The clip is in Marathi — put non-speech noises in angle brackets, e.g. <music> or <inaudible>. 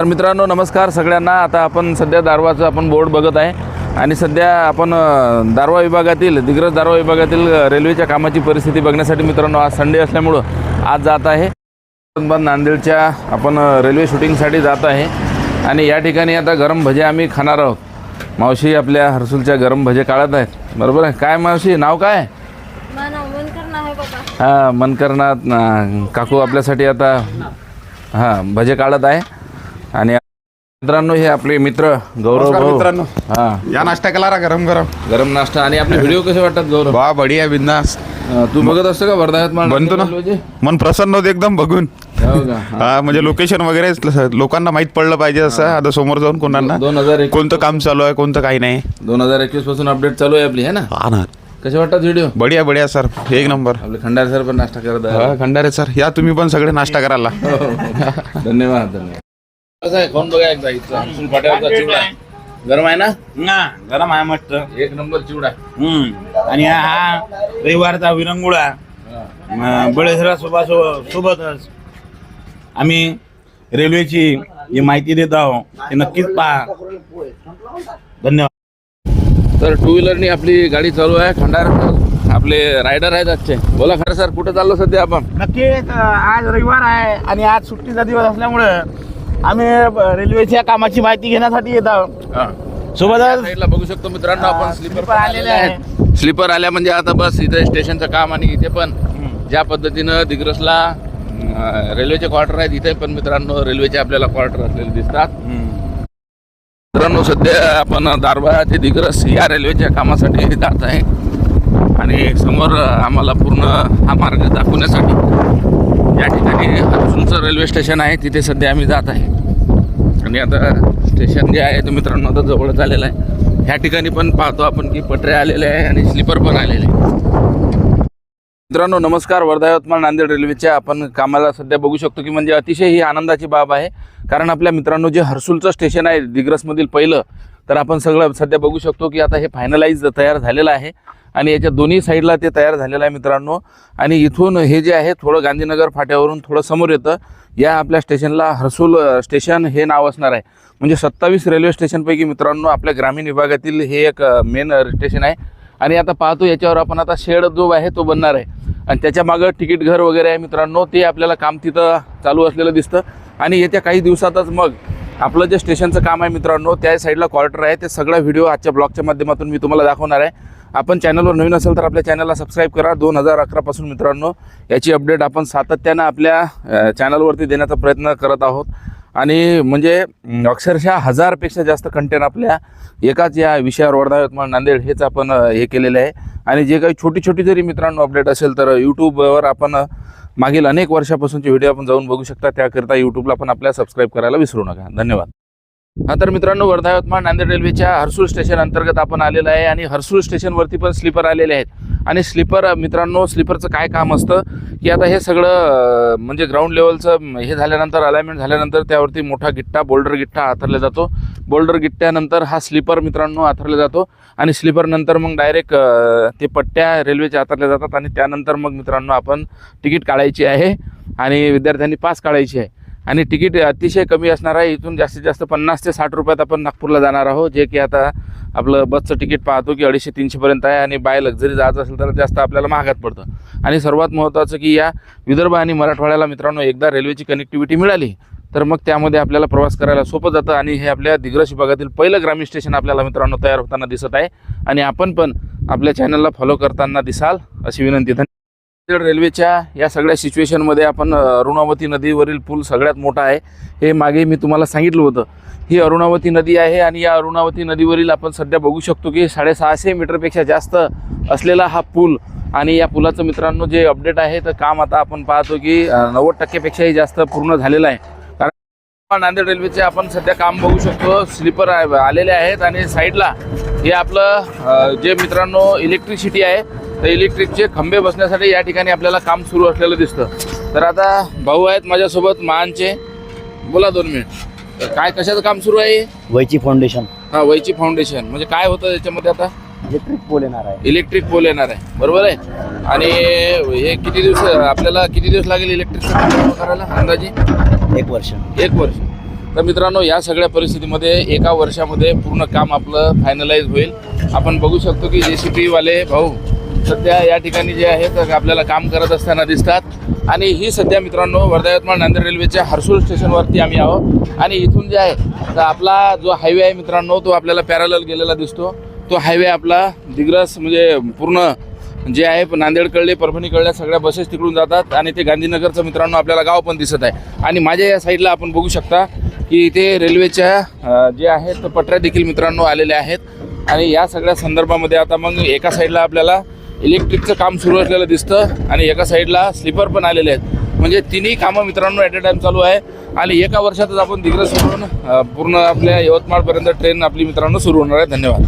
तर मित्रांनो नमस्कार सगळ्यांना. आता आपण सध्या दारवाचं आपण बोर्ड बघत आहे. आणि सध्या आपण दारवा विभागातील दिग्रस दारवा विभागातील रेल्वेच्या कामाची परिस्थिती बघण्यासाठी मित्रांनो आज संडे असल्यामुळं आज जात आहे. औरंगाबाद नांदेडच्या आपण रेल्वे शूटिंगसाठी जात आहे. आणि या ठिकाणी आता गरम भजे आम्ही खाणार आहोत. मावशी आपल्या हर्सुलच्या गरम भजे काढत आहेत. बरोबर आहे? काय मावशी नाव काय? हां मनकरनाथ काकू आपल्यासाठी आता हां भजे काढत आहे. आणि मित्रांनो हे आपले मित्र गौरव नमस्कार भाऊ. मित्रांनो. हां. या नाश्ता केला रा गरम गरम. गरम नाश्ता. आणि आपले व्हिडिओ कसे वाटतात गौरव? वा बढिया बिंदास. अं, तू बघत असतो का वर्धायात मला बनतो ना. मन प्रसन्न होते एकदम बघून. हो का? <laughs> हा म्हणजे लोकेशन वगैरे लोकांना माहीत पडलं पाहिजे असं. आता समोर जाऊन कोणाला? दोन हजार कोणतं काम चालू आहे कोणतं काही नाही. दोन हजार एकवीसपासून अपडेट चालू आहे आपली है ना? हा ना. कसे वाटतात व्हिडिओ बढिया बढिया सर. एक नंबर. आपले खंडारे सर पण नाश्ता करत आहे हा खंडारे सर. या तुम्ही पण सगळे नाश्ता करायला. धन्यवाद धन्यवाद. कसं आहे कोण बघा एकदा इथं? हंसूल फाट्यावरचा चिवडा. गरम आहे ना? ना गरम आहे मस्त. एक नंबर चिवडा. हम्म. आणि हा- हा रविवारचा विरंगुळा. बळेसरा सोबत सोबतच आम्ही रेल्वेची जी माहिती देत आहोत ते नक्कीच पहा. धन्यवाद. तर टू व्हीलरनी आपली गाडी चालू आहे खंडार आपले रायडर आहेत आजचे. बोला खरं सर कुठं चाललो सध्या आपण? नक्कीच आज रविवार आहे आणि आज सुट्टीचा दिवस असल्यामुळं आम्ही रेल्वेच्या कामाची माहिती घेण्यासाठी येत आहोत. सोबतच साईडला बघू शकतो मित्रांनो आपण स्लीपर आलेले आहे स्लीपर आल्या म्हणजे आता बस इथे स्टेशनचं काम आणि इथे पण ज्या पद्धतीनं दिग्रसला अं, रेल्वेचे क्वार्टर आहेत इथे पण मित्रांनो रेल्वेचे आपल्याला क्वार्टर असलेले दिसतात. मित्रांनो सध्या आपण दारवा ते दिग्रस या रेल्वेच्या कामासाठी जात आहे. आणि समोर आम्हाला पूर्ण हा मार्ग दाखवण्यासाठी या ठिकाणी हरसूलचं रेल्वे स्टेशन आहे तिथे सध्या आम्ही जात आहे. आणि आता स्टेशन जे आहे तो मित्रांनो आता जवळच आलेलं आहे. ह्या ठिकाणी पण पाहतो आपण की पटऱ्या आलेल्या आहे आणि स्लीपर पण आलेले आहे. मित्रांनो नमस्कार. वर्धा यवतमाळ नांदेड रेल्वेच्या आपण कामाला सध्या बघू शकतो की म्हणजे अतिशय ही आनंदाची बाब आहे. कारण आपल्या मित्रांनो जे हर्सुलचं स्टेशन आहे दिग्रसमधील पहिलं तर आपण सगळं सध्या बघू शकतो की आता हे फायनलाइज तयार झालेलं आहे. आणि याच्या दोन्ही साईडला ते तयार झालेलं आहे मित्रांनो. आणि इथून हे जे आहे थोडं गांधीनगर फाट्यावरून थोडं समोर येतं. या आपल्या स्टेशनला हर्सूल स्टेशन हे नाव असणार आहे. म्हणजे सत्तावीस रेल्वे स्टेशनपैकी मित्रांनो आपल्या ग्रामीण विभागातील हे एक मेन स्टेशन आहे. आणि आता पाहतो याच्यावर आपण आता शेड जो आहे तो बनणार आहे. आणि त्याच्या मागं तिकीट घर वगैरे आहे मित्रांनो ते आपल्याला काम तिथं चालू असलेलं दिसतं. आणि येत्या काही दिवसातच मग आपलं जे स्टेशनचं काम आहे मित्रांनो त्या साईडला क्वार्टर आहे. ते सगळा व्हिडिओ आजच्या ब्लॉगच्या माध्यमातून मी तुम्हाला दाखवणार आहे. आपण चॅनलवर नवीन असेल तर आपल्या चॅनलला सबस्क्राईब करा. दोन हजार अकरापासून मित्रांनो याची अपडेट आपण सातत्यानं आपल्या चॅनलवरती देण्याचा प्रयत्न करत आहोत. आणि म्हणजे अक्षरशः हजारपेक्षा जास्त कंटेंट आपल्या एकाच या विषयावर वर्धा यवतमाळ नांदेड हेच आपण हे केलेलं आहे. आणि जे काही छोटी छोटी जरी मित्रांनो अपडेट असेल तर यूट्यूबवर आपण मागील अनेक वर्षापासूनचे व्हिडिओ आपण जाऊन बघू शकता. त्याकरिता यूट्यूबला पण आपल्या सबस्क्राईब करायला विसरू नका. धन्यवाद. हा तर मित्रांनो वर्धा यवतमाळ नांदेड रेल्वेच्या हर्सूल स्टेशन अंतर्गत आपण आलेलं आहे आणि हर्सूल स्टेशनवरती पण स्लीपर आलेले आहेत. आणि स्लीपर मित्रांनो स्लीपरचं काय काम असतं की आता हे सगळं म्हणजे ग्राउंड लेवलचं हे झाल्यानंतर अलाइनमेंट झाल्यानंतर त्यावरती मोठा गिट्टा बोल्डर गिट्टा आथरला जातो. बोल्डर गिट्ट्यानंतर हा स्लीपर मित्रांनो आथरला जातो आणि स्लीपरनंतर मग डायरेक्ट ते पट्ट्या रेल्वेच्या आथरल्या जातात आणि त्यानंतर मग मित्रांनो आपण तिकीट काढायची आहे आणि विद्यार्थ्यांनी पास काढायची आहे. आणि तिकीट अतिशय कमी असणार आहे. इथून जास्तीत जास्त पन्नास ते साठ रुपयात आपण नागपूरला जाणार आहोत जे की आता आपलं बसचं तिकीट पाहतो की अडीचशे तीनशेपर्यंत आहे आणि बाय लक्झरी जायचं असेल तर जास्त आपल्याला महागात पडतं. आणि सर्वात महत्त्वाचं की या विदर्भ आणि मराठवाड्याला मित्रांनो एकदा रेल्वेची कनेक्टिव्हिटी मिळाली तर मग त्यामध्ये आपल्याला प्रवास करायला सोपं जातं आणि हे आपल्या दिग्रस विभागातील पहिलं ग्रामीण स्टेशन आपल्याला मित्रांनो तयार होताना दिसत आहे. आणि आपण पण आपल्या चॅनलला फॉलो करताना दिसाल अशी विनंती. धन्यवाद. रेल्वेच्या या सगळ्या सिच्युएशनमध्ये आपण अरुणावती नदीवरील पूल सगळ्यात मोठा आहे. हे मागे मी तुम्हाला सांगितलं होतं. ही अरुणावती नदी आहे आणि या अरुणावती नदीवरील आपण सध्या बघू शकतो की साडेसहाशे मीटरपेक्षा जास्त असलेला हा पूल आणि या पुलाचं मित्रांनो जे अपडेट आहे तर काम आता आपण पाहतो की नव्वद टक्केपेक्षाही जास्त पूर्ण झालेलं आहे. कारण नांदेड रेल्वेचे आपण सध्या काम बघू शकतो. स्लीपर आलेले आहेत आणि साईडला हे आपलं जे मित्रांनो इलेक्ट्रिसिटी आहे तर इलेक्ट्रिकचे खंबे बसण्यासाठी या ठिकाणी आपल्याला काम सुरू असलेलं दिसतं. तर आता भाऊ आहेत माझ्यासोबत महानचे बोला दोन मिनिट तर काय कशाचं काम सुरू आहे? वैची फाउंडेशन हा वैची फाउंडेशन म्हणजे काय होतं याच्यामध्ये आता? इलेक्ट्रिक पोल येणार आहे. इलेक्ट्रिक पोल येणार आहे. बरोबर आहे? आणि हे किती दिवस आपल्याला किती दिवस लागेल इलेक्ट्रिकचं पूर्ण करायला अंदाजे? एक वर्ष. एक वर्ष. तर मित्रांनो या सगळ्या परिस्थितीमध्ये एका वर्षामध्ये पूर्ण काम आपलं फायनलाइज होईल. आपण बघू शकतो की जे सी पीवाले भाऊ सध्या या ठिकाणी जे आहे तर आपल्याला काम करत असताना दिसतात. आणि ही सध्या मित्रांनो वर्धा यवतमाळ नांदेड रेल्वेच्या हर्सूल स्टेशनवरती आम्ही आहोत. आणि इथून जे आहे तर आपला जो हायवे आहे मित्रांनो तो आपल्याला पॅरल गेलेला दिसतो. तो हायवे आपला दिग्रस म्हणजे पूर्ण जे आहे नांदेडकडले कळले सगळ्या बसेस तिकडून जातात. आणि ते गांधीनगरचं मित्रांनो आपल्याला गाव पण दिसत आहे. आणि माझ्या या साईडला आपण बघू शकता की इथे रेल्वेच्या जे आहेत पटऱ्या देखील मित्रांनो आलेल्या आहेत. आणि या सगळ्या संदर्भामध्ये आता मग एका साईडला आपल्याला इलेक्ट्रिकचं काम सुरू असलेलं दिसतं आणि एका साईडला स्लीपर पण आलेले आहेत. म्हणजे तिन्ही कामं मित्रांनो ॲट अ टाईम चालू आहे. आणि एका वर्षातच आपण दिग्रस सोडून पूर्ण आपल्या यवतमाळपर्यंत ट्रेन आपली मित्रांनो सुरू होणार आहे. धन्यवाद.